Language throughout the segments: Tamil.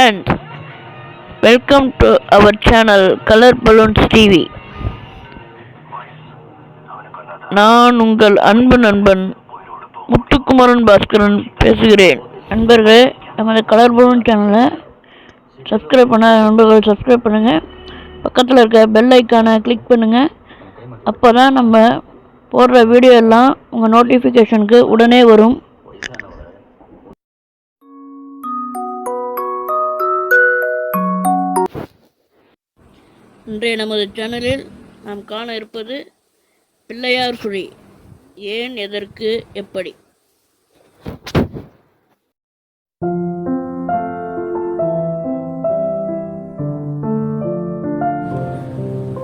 And welcome to our channel colour balloons TV நான் உங்கள் அன்பு நண்பன் முத்துக்குமரன் பாஸ்கரன் பேசுகிறேன். நண்பர்களே நமது கலர் பலூன் சேனலை சப்ஸ்கிரைப் பண்ண நண்பர்கள் சப்ஸ்கிரைப் பண்ணுங்கள் பக்கத்தில் இருக்க பெல் ஐக்கானை கிளிக் பண்ணுங்கள் அப்போ தான் நம்ம போடுற வீடியோ எல்லாம் உங்கள் நோட்டிஃபிகேஷனுக்கு உடனே வரும். இன்றைய நமது சேனலில் நாம் காண இருப்பது பிள்ளையார் சுழி. ஏன் எதற்கு எப்படி?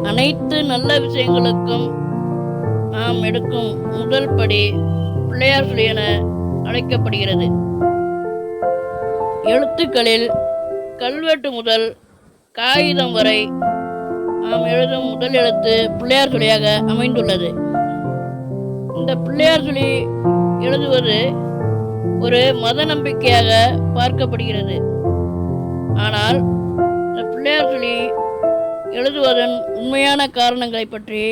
அனைத்து நல்ல விஷயங்களுக்கும் நாம் எடுக்கும் முதல் படி பிள்ளையார் சுழி என அழைக்கப்படுகிறது. எழுத்துக்களில் கல்வெட்டு முதல் காகிதம் வரை நாம் எழுதும் முதல் எழுத்து பிள்ளையார் சொல்லியாக அமைந்துள்ளது. இந்த பிள்ளையார் சொல்லி எழுதுவது ஒரு மத நம்பிக்கையாக பார்க்கப்படுகிறது. ஆனால் இந்த பிள்ளையார் சொல்லி எழுதுவதன் உண்மையான காரணங்களை பற்றி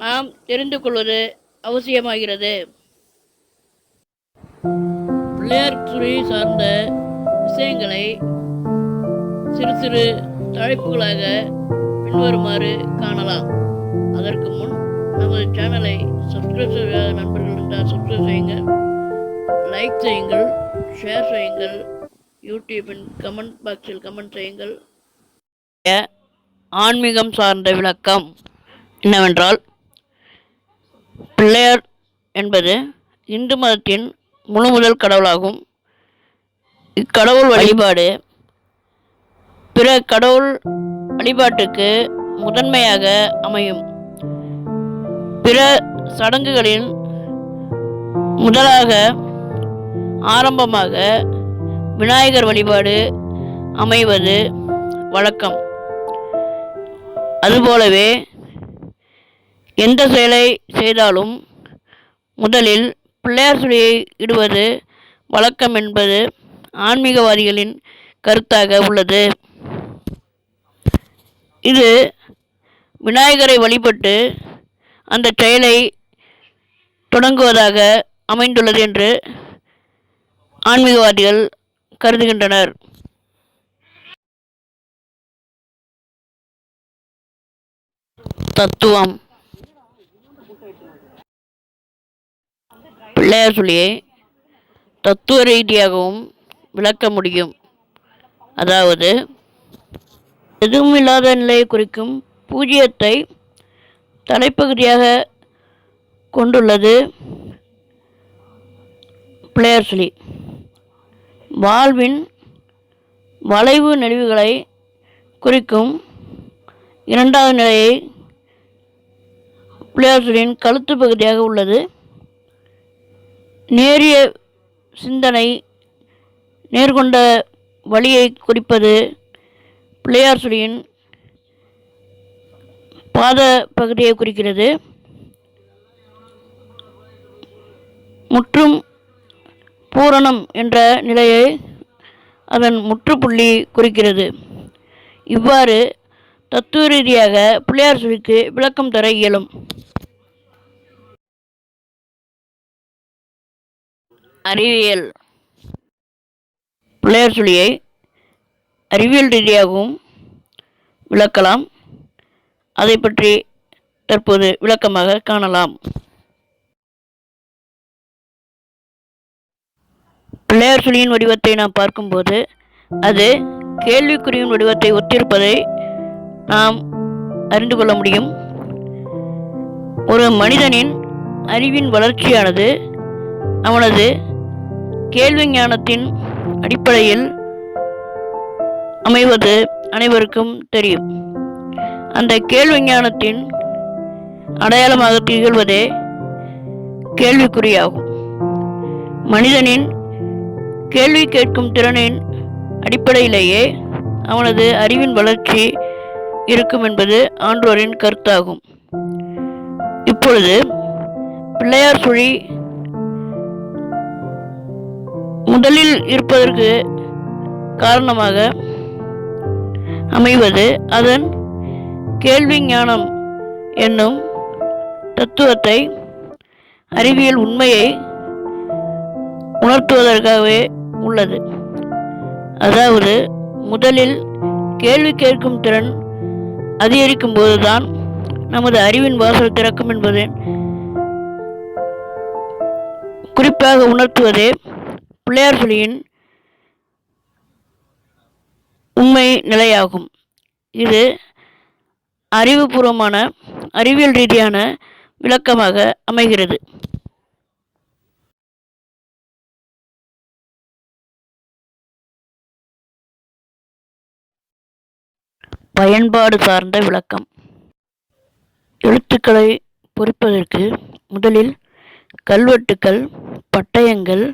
நாம் தெரிந்து கொள்வது அவசியமாகிறது. பிள்ளையார் துறை சார்ந்த விஷயங்களை சிறு சிறு தலைப்புகளாக பின்வருமாறு காணலாம். அதற்கு முன் நமது சேனலை சப்ஸ்கிரைப் செய்யாத நண்பர்கள் இருந்தால் சப்ஸ்கிரைப் செய்யுங்கள் லைக் செய்யுங்கள் ஷேர் செய்யுங்கள் யூடியூபின் கமெண்ட் பாக்ஸில் கமெண்ட் செய்யுங்கள். ஆன்மீகம் சார்ந்த விளக்கம் என்னவென்றால் பிள்ளையார் என்பது இந்து மதத்தின் முழு முதல் கடவுளாகும். இக்கடவுள் வழிபாடு பிற கடவுள் வழிபாட்டுக்கு முதன்மையாக அமையும். பிற சடங்குகளின் முதலாக ஆரம்பமாக விநாயகர் வழிபாடு அமைவது வழக்கம். அதுபோலவே எந்த செயலை செய்தாலும் முதலில் பிள்ளையார் சுழியை இடுவது வழக்கம் என்பது ஆன்மீகவாதிகளின் கருத்தாக உள்ளது. இது விநாயகரை வழிபட்டு அந்த செயலை தொடங்குவதாக அமைந்துள்ளது என்று ஆன்மீகவாதிகள் கருதுகின்றனர். தத்துவம். பிள்ளையார் சொல்லியை தத்துவ ரீதியாகவும் விளக்க முடியும். அதாவது எதுவும் இல்லாத நிலையை குறிக்கும் பூஜ்ஜியத்தை தலைப்பகுதியாக கொண்டுள்ளது பிளேயர்ஸ்லி வாழ்வின் வளைவு நெளிவுகளை குறிக்கும் இரண்டாவது நிலையை பிளேயர்ஸ்லின் கழுத்து பகுதியாக உள்ளது. நேரிய சிந்தனை நேர்கொண்ட வழியை குறிப்பது பிள்ளையார் சுழியின் பாத பகுதியை குறிக்கிறது. முற்றும் பூரணம் என்ற நிலையை அதன் முற்றுப்புள்ளி குறிக்கிறது. இவ்வாறு தத்துவ ரீதியாக பிள்ளையார் சுழிக்கு விளக்கம் தர இயலும். அறிவியல். பிள்ளையார் சுழியை அறிவியல் ரீதியாகவும் விளக்கலாம். அதை பற்றி தற்போது விளக்கமாக காணலாம். பிள்ளையார் சுழியின் வடிவத்தை நாம் பார்க்கும்போது அது கேள்விக்குறியின் வடிவத்தை ஒத்திருப்பதை நாம் அறிந்து கொள்ள முடியும். ஒரு மனிதனின் அறிவின் வளர்ச்சியானது அவனது கேள்வி ஞானத்தின் அடிப்படையில் அமைவது அனைவருக்கும் தெரியும். அந்த கேள்வி ஞானத்தின் அடையாளமாக திகழ்வதே கேள்விக்குறியாகும். மனிதனின் கேள்வி கேட்கும் திறனின் அடிப்படையிலேயே அவனது அறிவின் வளர்ச்சி இருக்கும் என்பது ஆன்றோரின் கருத்தாகும். இப்பொழுது பிள்ளையார் சுழி முதலில் இருப்பதற்கு காரணமாக அமைவது அதன் கேள்வி ஞானம் என்னும் தத்துவத்தை அறிவியல் உண்மையை உணர்த்துவதற்காகவே உள்ளது. அதாவது முதலில் கேள்வி கேட்கும் திறன் அதிகரிக்கும் போதுதான் நமது அறிவின் வாசல் திறக்கும் என்பது குறிப்பாக உணர்த்துவதே பிள்ளையார் சொல்லியின் உண்மை நிலையாகும். இது அறிவுபூர்வமான அறிவியல் ரீதியான விளக்கமாக அமைகிறது. பயன்பாடு சார்ந்த விளக்கம். எழுத்துக்களை பொறிப்பதற்கு முதலில் கல்வெட்டுக்கள் பட்டயங்கள்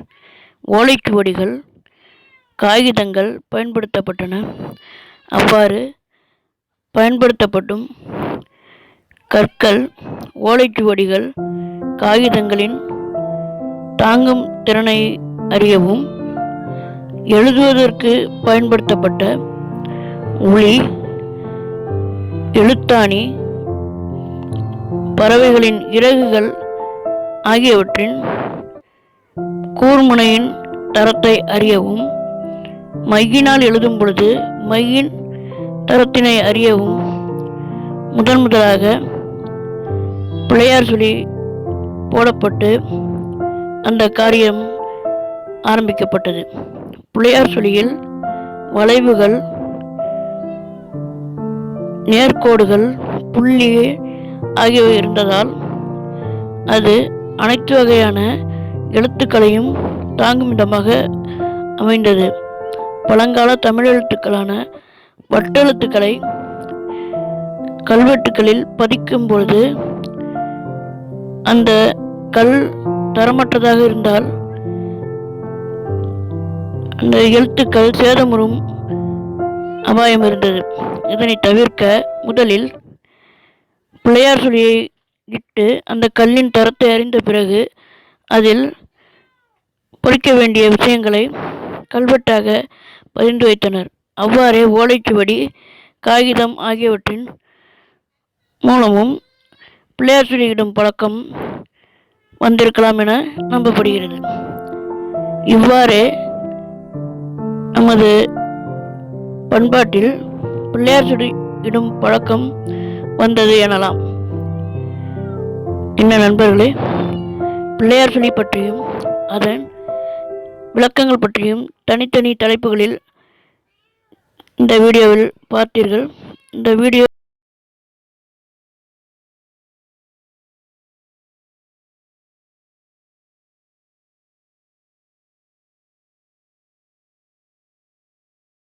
ஓலைச்சுவடிகள் காகிதங்கள் பயன்படுத்தப்பட்டன. அவ்வாறு பயன்படுத்தப்படும் கற்கள் ஓலைச்சுவடிகள் காகிதங்களின் தாங்கும் திறனை அறியவும் எழுதுவதற்கு பயன்படுத்தப்பட்ட உளி எழுத்தாணி பறவைகளின் இறகுகள் ஆகியவற்றின் கூர்முனையின் தரத்தை அறியவும் மையினால் எழுதும் பொழுது மையின் தரத்தினை அறியவும் முதன் முதலாக பிள்ளையார் சொல்லி போடப்பட்டு அந்த காரியம் ஆரம்பிக்கப்பட்டது. பிள்ளையார் சொல்லியில் வளைவுகள் நேர்கோடுகள் புள்ளி ஆகியவை இருந்ததால் அது அனைத்து வகையான எழுத்துக்களையும் தாங்கும் விதமாக அமைந்தது. பழங்கால தமிழ் எழுத்துக்களான வட்டெழுத்துக்களை கல்வெட்டுகளில் பதிக்கும் பொழுது அந்த கல் தரமற்றதாக இருந்தால் அந்த எழுத்துக்கள் சேதமுறும் அபாயம் இருந்தது. இதனை தவிர்க்க முதலில் பிள்ளையார் சொல்லியை இட்டு அந்த கல்லின் தரத்தை அறிந்த பிறகு அதில் பொறிக்க வேண்டிய விஷயங்களை கல்வெட்டாக பதிந்து வைத்தனர். அவ்வாறே ஓலைச்சுவடி காகிதம் ஆகியவற்றின் மூலமும் பிள்ளையார் சொல்லியிடும் பழக்கம் வந்திருக்கலாம் என நம்பப்படுகிறது. இவ்வாறே நமது பண்பாட்டில் பிள்ளையார் சுடி இடும் பழக்கம் வந்தது எனலாம். என்ன நண்பர்களே பிள்ளையார் சுழி பற்றியும் அதன் விளக்கங்கள் பற்றியும் தனித்தனி தலைப்புகளில் இந்த வீடியோவில் பார்த்தீர்கள். இந்த வீடியோ